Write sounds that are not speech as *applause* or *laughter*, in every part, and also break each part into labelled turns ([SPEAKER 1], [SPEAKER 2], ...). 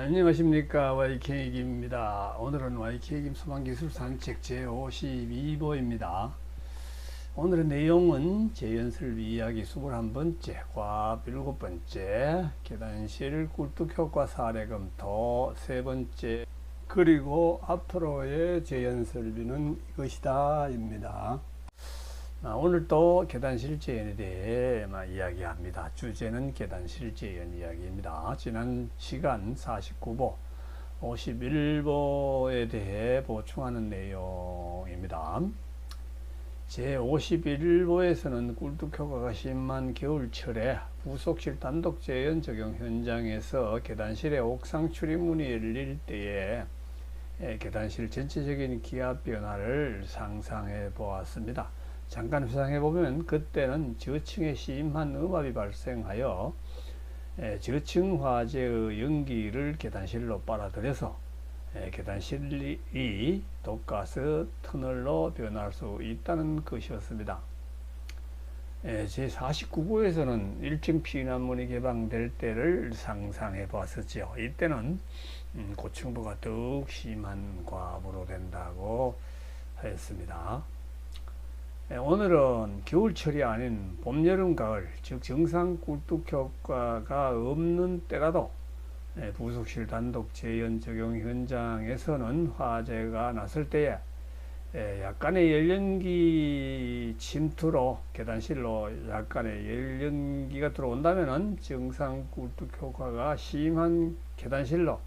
[SPEAKER 1] 안녕하십니까 YK김입니다. 오늘은 YK김 소방기술 산책 제52보입니다. 오늘의 내용은 재연설비 이야기 21번째, 과업 7번째, 계단실 꿀뚝효과 사례 검토 세 번째, 그리고 앞으로의 재연설비는 이것이다 입니다. 아, 오늘 또 계단실 재연에 대해 막 이야기합니다. 주제는 계단실 재연 이야기입니다. 지난 시간 49보, 51보에 대해 보충하는 내용입니다. 제 51보에서는 꿀뚝 효과가 심한 겨울철에 부속실 단독 재연 적용 현장에서 계단실의 옥상 출입문이 열릴 때에 계단실 전체적인 기압 변화를 상상해 보았습니다. 잠깐 회상해 보면 그때는 저층에 심한 음압이 발생하여 저층 화재의 연기를 계단실로 빨아들여서 계단실이 독가스 터널로 변할 수 있다는 것이었습니다. 제 49부에서는 1층 피난문이 개방될 때를 상상해 보았었죠. 이때는 음, 고층부가 더욱 심한 과압으로 된다고 하였습니다. 예, 오늘은 겨울철이 아닌 봄, 여름, 가을, 즉 정상 꿀뚝 효과가 없는 때라도 예, 부속실 단독 재연 적용 현장에서는 화재가 났을 때에 예, 약간의 열연기 침투로 계단실로 약간의 열연기가 들어온다면 정상 꿀뚝 효과가 심한 계단실로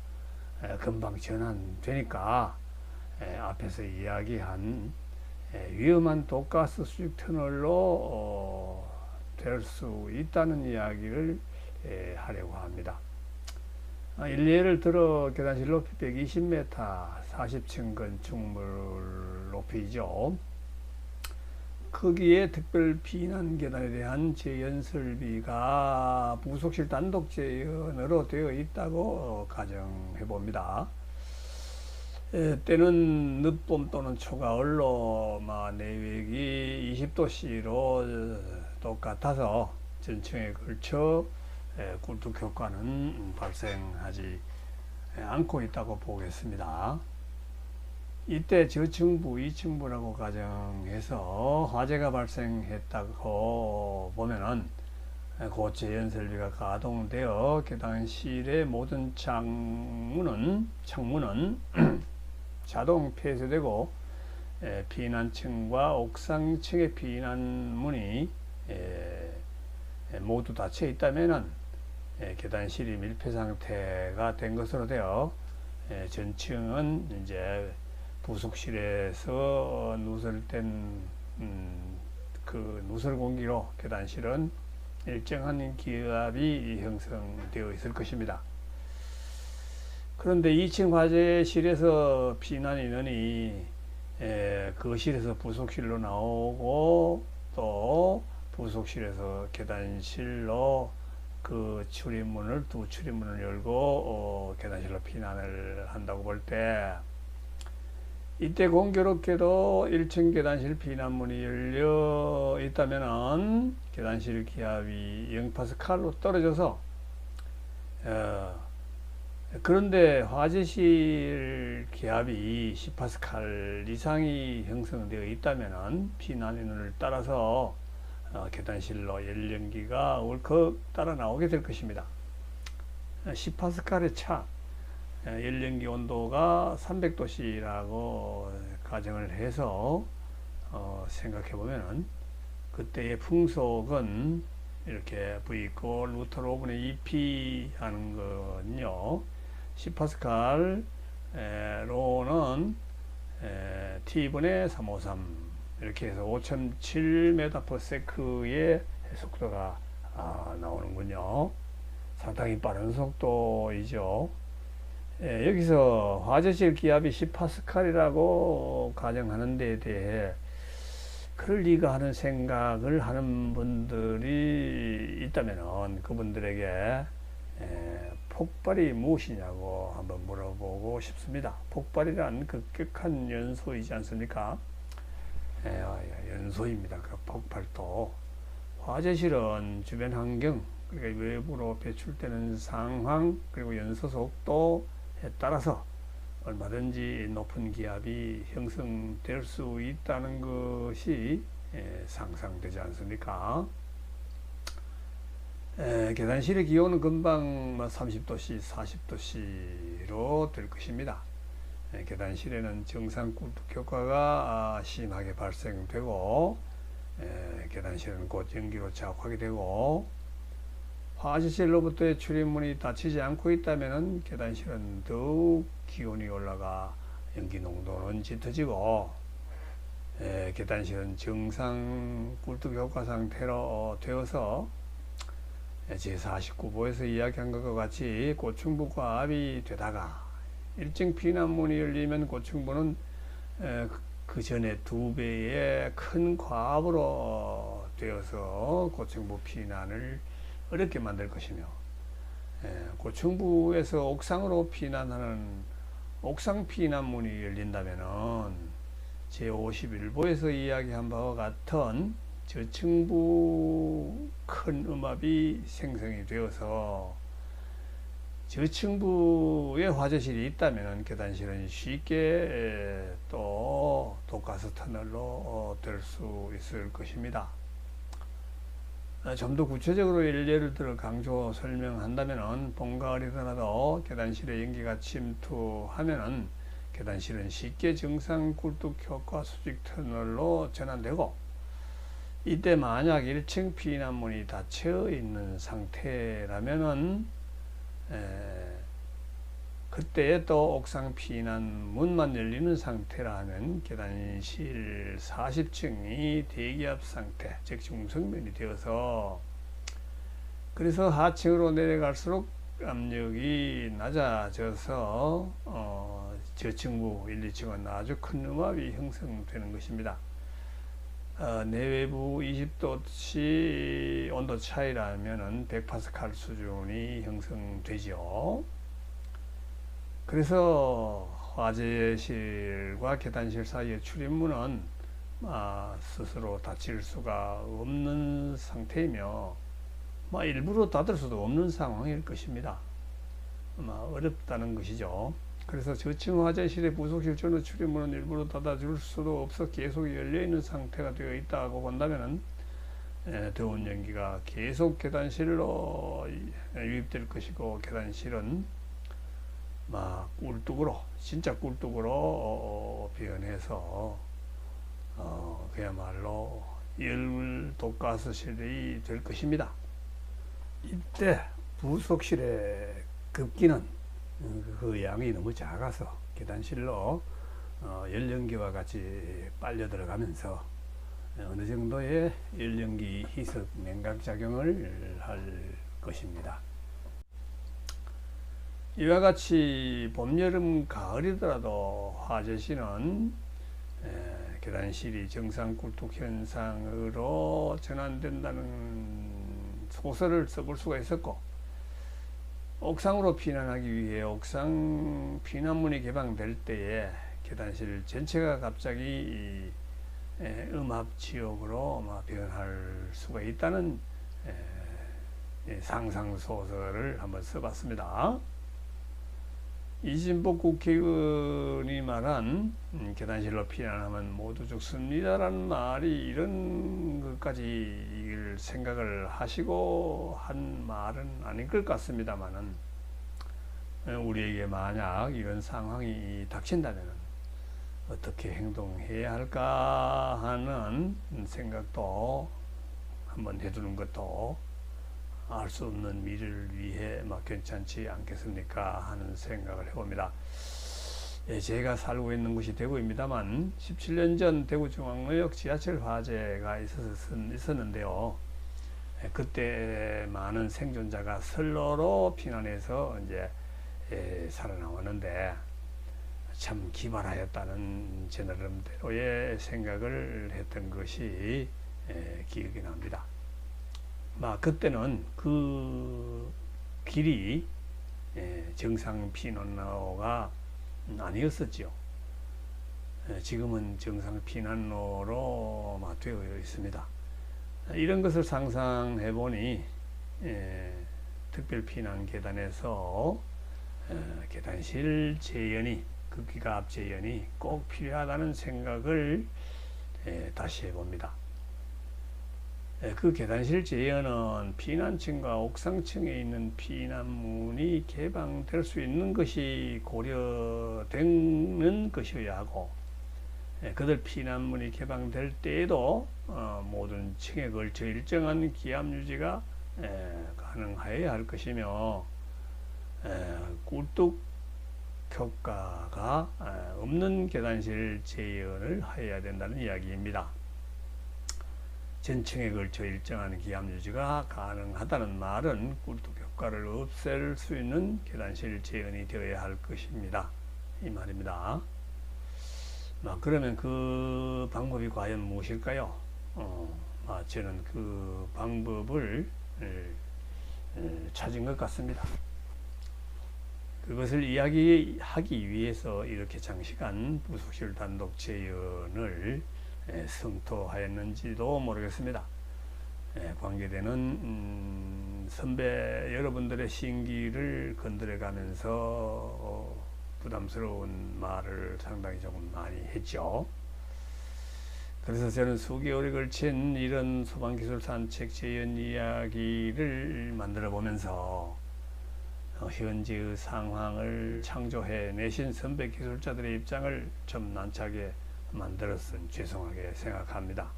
[SPEAKER 1] 금방 전환되니까 앞에서 이야기한 예, 위험한 독가스 수직 터널로 어, 될수 있다는 이야기를 예, 하려고 합니다. 아, 일례를 들어 계단실 높이 120m, 40층 건축물 높이죠. 거기에 특별 비난 계단에 대한 재연설비가 부속실 단독 재연으로 되어 있다고 어, 가정해 봅니다. 예, 때는 늦봄 또는 초가을로 내외기 20도씨로 똑같아서 전층에 걸쳐 예, 꿀뚝 효과는 발생하지 않고 있다고 보겠습니다. 이때 저층부, 이층부라고 가정해서 화재가 발생했다고 보면은 고체 연설비가 가동되어 계단실의 모든 창문은 창문은 *clears throat* 자동 폐쇄되고 에, 피난층과 옥상층의 피난문이 에, 에, 모두 닫혀 있다면은 계단실이 밀폐 상태가 된 것으로 되어 전층은 이제 부속실에서 누설된 음, 그 누설 공기로 계단실은 일정한 기압이 형성되어 있을 것입니다. 그런데 2층 화재실에서 피난 인원이 에, 거실에서 부속실로 나오고 또 부속실에서 계단실로 그 출입문을 두 출입문을 열고 어, 계단실로 피난을 한다고 볼 때 이때 공교롭게도 1층 계단실 피난문이 열려 있다면은 계단실 기압이 0파스칼로 떨어져서 어, 그런데 화재실 기압이 10파스칼 이상이 형성되어 있다면 피난인을 따라서 어, 계단실로 연령기가 울컥 따라 나오게 될 것입니다. 10파스칼의 차, 연령기 온도가 300도씨라고 가정을 해서 어, 생각해 보면 그때의 풍속은 이렇게 V 있고 루트 5분의 2P 하는 건요. 10파스칼로는 T분의 353 이렇게 해서 5.7m/s의 속도가 아, 나오는군요. 상당히 빠른 속도이죠. 예, 여기서 화재실 기압이 10파스칼이라고 가정하는 데 대해 그럴 리가 하는 생각을 하는 분들이 있다면 그분들에게 에, 폭발이 무엇이냐고 한번 물어보고 싶습니다. 폭발이란 급격한 연소이지 않습니까? 에, 연소입니다. 그 폭발도 화재실은 주변 환경 그러니까 외부로 배출되는 상황 그리고 연소 속도에 따라서 얼마든지 높은 기압이 형성될 수 있다는 것이 예, 상상되지 않습니까? 에, 계단실의 기온은 금방 뭐 30도씨, 40도씨로 될 것입니다. 에, 계단실에는 정상 꿀뚝 효과가 아, 심하게 발생되고 에, 계단실은 곧 연기로 자욱하게 되고 화재실로부터의 출입문이 닫히지 않고 있다면 계단실은 더욱 기온이 올라가 연기 농도는 짙어지고 에, 계단실은 정상 꿀뚝 효과 상태로 되어서 제49보에서 이야기한 것과 같이 고충부과 압이 되다가 일정 피난문이 열리면 고충부는 에, 그 전에 두 배의 큰 과압으로 되어서 고충부 피난을 어렵게 만들 것이며 예, 고층부에서 옥상으로 피난하는 옥상 피난문이 열린다면은 제51보에서 이야기한 바와 같은 저층부 큰 음압이 생성이 되어서 저층부에 화재실이 있다면 계단실은 쉽게 또 독가스 터널로 될 수 있을 것입니다. 어, 좀더 구체적으로 예를 들어 강조 설명한다면은 봄 가을이더라도 계단실에 연기가 침투하면은 계단실은 쉽게 정상 굴뚝 효과 수직 터널로 전환되고 이때 만약 1층 피난문이 닫혀 있는 상태라면은 에, 그때 또 옥상 피난 문만 열리는 상태라면 계단실 40층이 대기압 상태, 즉 중성면이 되어서 그래서 하층으로 내려갈수록 압력이 낮아져서 어, 저층부 1, 2층은 아주 큰 음압이 형성되는 것입니다. 어, 내외부 20도씨 온도 차이라면 100파스칼 수준이 형성되죠. 그래서 화재실과 계단실 사이의 출입문은 아, 스스로 닫힐 수가 없는 상태이며 뭐 일부러 닫을 수도 없는 상황일 것입니다. 아마 어렵다는 것이죠. 그래서 저층 화재실의 부속실 전후 출입문은 일부러 닫아줄 수도 없어 계속 열려 있는 상태가 되어 있다고 본다면은 에, 더운 연기가 계속 계단실로 유입될 것이고 계단실은 막 꿀뚝으로 진짜 꿀뚝으로 어, 변해서 어, 그야말로 열 독가스실이 될 것입니다. 이때 부속실의 급기는 그 양이 너무 작아서 계단실로 어, 열연기와 같이 빨려 들어가면서 어느 정도의 열연기 희석 냉각 작용을 할 것입니다. 이와 같이 봄, 여름, 가을이더라도 화재시는 에, 계단실이 정상 굴뚝 현상으로 전환된다는 소설을 써볼 수가 있었고 옥상으로 피난하기 위해 옥상 피난문이 개방될 때에 계단실 전체가 갑자기 에, 음압 지역으로 변할 수가 있다는 에, 상상 소설을 한번 써봤습니다. 이진복 국회의원이 말한 음, 계단실로 피난하면 모두 죽습니다라는 말이 이런 것까지 생각을 하시고 한 말은 아닌 것 같습니다만은 우리에게 만약 이런 상황이 닥친다면 어떻게 행동해야 할까 하는 생각도 한번 해두는 것도 알 수 없는 미래를 위해 막 괜찮지 않겠습니까 하는 생각을 해봅니다. 예, 제가 살고 있는 곳이 대구입니다만 17년 전 대구중앙역 지하철 화재가 있었는데요. 예, 그때 많은 생존자가 선로로 피난해서 이제 예, 살아나왔는데 참 기발하였다는 제 나름대로의 생각을 했던 것이 예, 기억이 납니다. 막 그때는 그 길이 예, 정상 피난로가 아니었었죠. 예, 지금은 정상 피난로로 되어 있습니다. 이런 것을 상상해 보니 예, 특별 피난 계단에서 어, 계단실 재연이 극기가 앞 재연이 꼭 필요하다는 생각을 예, 다시 해봅니다. 예, 그 계단실 재연은 피난층과 옥상층에 있는 피난문이 개방될 수 있는 것이 고려되는 것이어야 하고 예, 그들 피난문이 개방될 때에도 어, 모든 층에 걸쳐 일정한 기압 유지가 예, 가능하여야 할 것이며 예, 꿀뚝 효과가 예, 없는 계단실 재현을 하여야 된다는 이야기입니다. 전층에 걸쳐 일정한 기압 유지가 가능하다는 말은 꿀뚝 효과를 없앨 수 있는 계단실 재현이 되어야 할 것입니다. 이 말입니다. 아, 그러면 그 방법이 과연 무엇일까요? 어, 아, 저는 그 방법을 에, 에, 찾은 것 같습니다. 그것을 이야기하기 위해서 이렇게 장시간 부속실 단독 재연을 에, 성토하였는지도 모르겠습니다. 에, 관계되는 음, 선배 여러분들의 신기를 건드려가면서 어, 부담스러운 말을 상당히 조금 많이 했죠. 그래서 저는 수개월에 걸친 이런 소방기술 산책 재연 이야기를 만들어 보면서 어, 현재의 상황을 창조해 내신 선배 기술자들의 입장을 좀 난처하게 만들었은 죄송하게 생각합니다.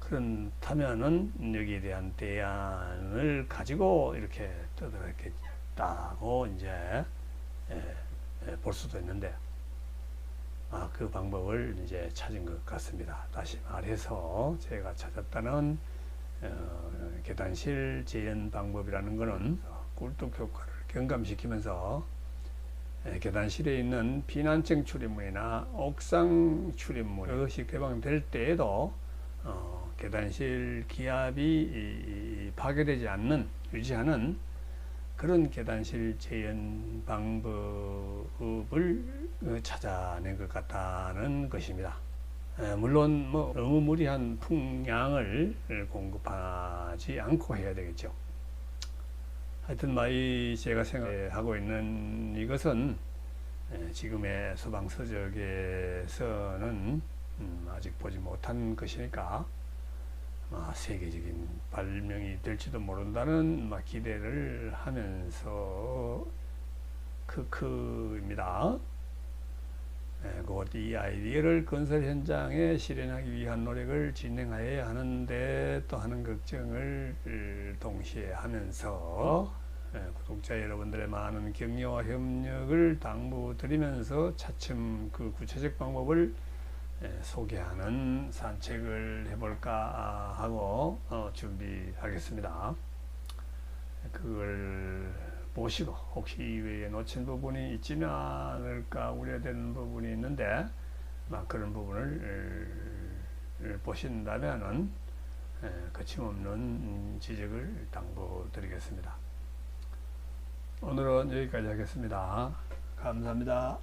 [SPEAKER 1] 그렇다면은 여기에 대한 대안을 가지고 이렇게 떠들었겠다고 이제 예, 예, 볼 수도 있는데 아, 그 방법을 이제 찾은 것 같습니다. 다시 말해서 제가 찾았다는 어, 계단실 재현 방법이라는 것은 꿀뚝 효과를 경감시키면서 예, 계단실에 있는 피난층 출입문이나 옥상 출입문 이것이 개방될 때에도 어, 계단실 기압이 이, 이, 파괴되지 않는 유지하는 그런 계단실 재현 방법을 찾아낸 것 같다는 것입니다. 물론 뭐 너무 무리한 풍량을 공급하지 않고 해야 되겠죠. 하여튼 마이 제가 생각하고 있는 이것은 지금의 소방 서적에서는 음, 아직 보지 못한 것이니까 세계적인 발명이 될지도 모른다는 기대를 하면서 크크입니다. 곧 이 아이디어를 건설 현장에 실현하기 위한 노력을 진행하여야 하는데 또 하는 걱정을 동시에 하면서 구독자 여러분들의 많은 격려와 협력을 당부드리면서 차츰 그 구체적 방법을 소개하는 산책을 해볼까 하고 어, 준비하겠습니다. 그걸 보시고 혹시 이외에 놓친 부분이 있지는 않을까 우려되는 부분이 있는데 막 그런 부분을 보신다면은 거침없는 지적을 당부드리겠습니다. 오늘은 여기까지 하겠습니다. 감사합니다.